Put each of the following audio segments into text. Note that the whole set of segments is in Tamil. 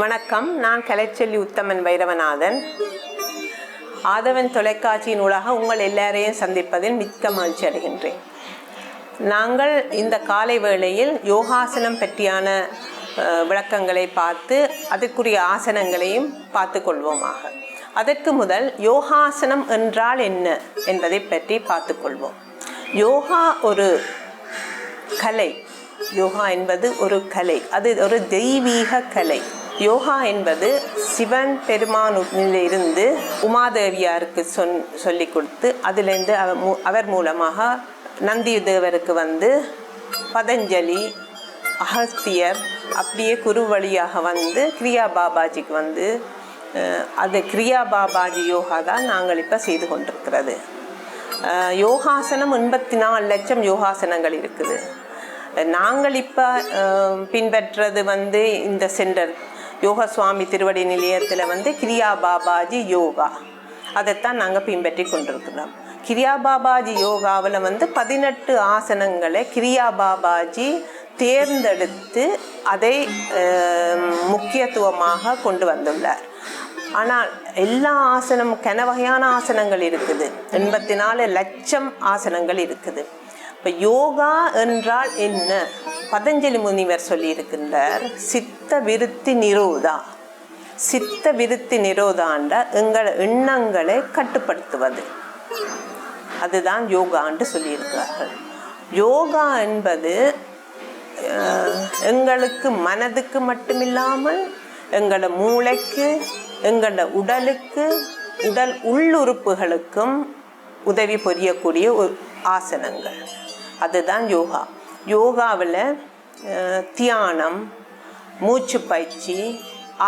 வணக்கம். நான் கலைச்செல்வி உத்தமன் வைரவநாதன். ஆதவன் தொலைக்காட்சியின் ஊடாக உங்கள் எல்லாரையும் சந்திப்பதில் மிக்க மகிழ்ச்சி அடைகின்றேன். நாங்கள் இந்த காலை வேளையில் யோகாசனம் பற்றியான விளக்கங்களை பார்த்து அதற்குரிய ஆசனங்களையும் பார்த்து கொள்வோமாக. அதற்கு முதல் யோகாசனம் என்றால் என்ன என்பதை பற்றி பார்த்துக்கொள்வோம் யோகா ஒரு கலை. யோகா என்பது ஒரு கலை. அது ஒரு தெய்வீக கலை. யோகா என்பது சிவன் பெருமானிலிருந்து உமாதேவியாருக்கு சொன் சொல்லி கொடுத்து அதிலிருந்து அவர் மூ அவர் மூலமாக நந்தி தேவருக்கு வந்து பதஞ்சலி அகஸ்தியர் அப்படியே குரு வழியாக வந்து கிரியா பாபாஜிக்கு வந்து அது கிரியா பாபாஜி யோகா தான் நாங்கள் இப்போ செய்து கொண்டிருக்கிறது. யோகாசனம் எண்பத்தி நாலு லட்சம் யோகாசனங்கள் இருக்குது. நாங்கள் இப்போ பின்பற்றுறது வந்து இந்த சென்டர் யோகா சுவாமி திருவடி நிலையத்தில் வந்து கிரியா பாபாஜி யோகா. அதைத்தான் நாங்கள் பின்பற்றி கொண்டிருக்கிறோம். கிரியா பாபாஜி யோகாவில் வந்து பதினெட்டு ஆசனங்களை கிரியா பாபாஜி தேர்ந்தெடுத்து அதை முக்கியத்துவமாக கொண்டு வந்துள்ளார். ஆனால் எல்லா ஆசனம் கன வகையான ஆசனங்கள் இருக்குது. எண்பத்தி நாலு லட்சம் ஆசனங்கள் இருக்குது. இப்போ யோகா என்றால் என்ன? பதஞ்சலி முனிவர் சொல்லியிருக்கின்றார் சித்த விருத்தி நிரோதா. சித்த விருத்தி நிரோதாண்ட எங்கள் எண்ணங்களை கட்டுப்படுத்துவது. அதுதான் யோகான்னு சொல்லியிருக்கிறார்கள். யோகா என்பது எங்களுக்கு மனதுக்கு மட்டுமில்லாமல் எங்களோட மூளைக்கு எங்களோட உடலுக்கு உடல் உள்ளுறுப்புகளுக்கும் உதவி புரியக்கூடிய ஒரு ஆசனங்கள். அதுதான் யோகா. யோகாவில் தியானம் மூச்சு பயிற்சி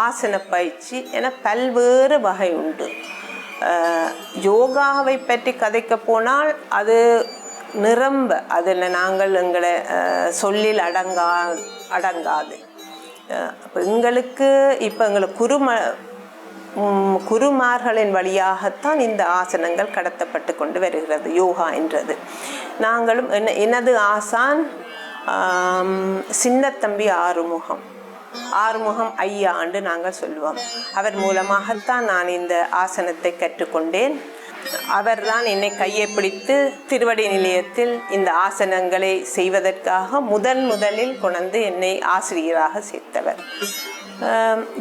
ஆசன பயிற்சி என பல்வேறு வகை உண்டு. யோகாவை பற்றி கதைக்க போனால் அது நிரம்ப அதில் நாங்கள் எங்களை சொல்லில் அடங்கா அடங்காது. அப்போ எங்களுக்கு இப்போ எங்களை குரும குருமார்களின் வழியாகத்தான் இந்த ஆசனங்கள் கடத்தப்பட்டு கொண்டு வருகிறது யோகா என்றது. நாங்களும் என்ன எனது ஆசான்? சின்னத்தம்பி ஆறுமுகம். ஆறுமுகம் ஐயா ஆண்டு நாங்கள் சொல்லுவோம். அவர் மூலமாகத்தான் நான் இந்த ஆசனத்தை கற்றுக்கொண்டேன். அவர்தான் என்னை கையை பிடித்து திருவடி நிலையத்தில் இந்த ஆசனங்களை செய்வதற்காக முதன் முதலில் கொண்டு என்னை ஆசிரியராக சேர்த்தவர்.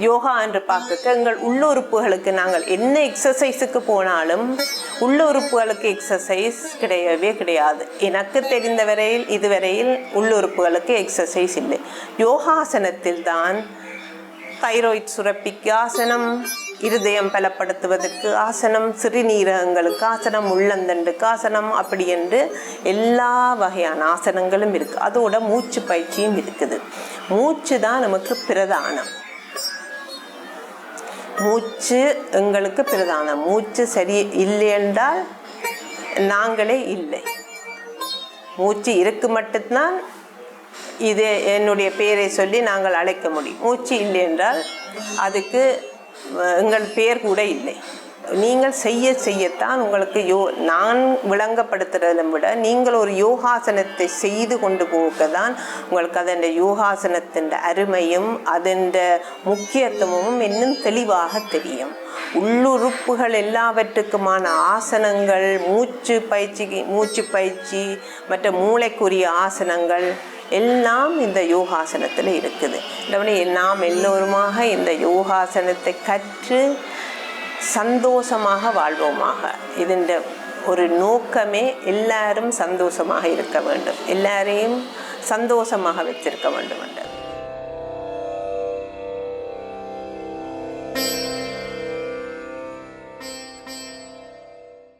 யோகா என்று பார்க்க எங்கள் உள்ளுறுப்புகளுக்கு நாங்கள் என்ன எக்ஸசைஸுக்கு போனாலும் உள்ளுறுப்புகளுக்கு எக்ஸசைஸ் கிடையவே கிடையாது. எனக்கு தெரிந்த வரையில் இதுவரையில் உள்ளுறுப்புகளுக்கு எக்ஸசைஸ் இல்லை. யோகாசனத்தில் தான் தைராய்ட் சுரப்பிக்கு ஆசனம் இருதயம் பலப்படுத்துவதற்கு ஆசனம் சிறுநீரகங்களுக்கு ஆசனம் உள்ளந்தண்டுக்கு ஆசனம் அப்படி என்று எல்லா வகையான ஆசனங்களும் இருக்குது அதோட மூச்சு பயிற்சியும் இருக்குது. மூச்சு தான் நமக்கு பிரதானம். மூச்சு எங்களுக்கு பிரதானம். மூச்சு சரி இல்லை என்றால் நாங்களே இல்லை. மூச்சு இருக்கு மட்டும்தான் இது என்னுடைய பெயரை சொல்லி நாங்கள் அழைக்க முடியும். மூச்சு இல்லை என்றால் அதுக்கு எங்கள் பெயர் கூட இல்லை. நீங்கள் செய்ய செய்யத்தான் உங்களுக்கு யோ நான் விளங்கப்படுத்துறதை விட நீங்கள் ஒரு யோகாசனத்தை செய்து கொண்டு போக தான் உங்களுக்கு அதன் யோகாசனத்தின் அருமையும் அதன் முக்கியத்துவமும் இன்னும் தெளிவாக தெரியும். உள்ளுறுப்புகள் எல்லாவற்றுக்குமான ஆசனங்கள் மூச்சு பயிற்சி மூச்சு பயிற்சி மற்ற மூளைக்குரிய ஆசனங்கள் எல்லாம் இந்த யோகாசனத்தில் இருக்குது. எனவே நாம் எல்லோருமாக இந்த யோகாசனத்தை கற்று சந்தோஷமாக வாழ்வோமாக. இதன் ஒரு நோக்கமே எல்லாரும் சந்தோஷமாக இருக்க வேண்டும். எல்லாரையும் சந்தோஷமாக வச்சிருக்க வேண்டும் என்று.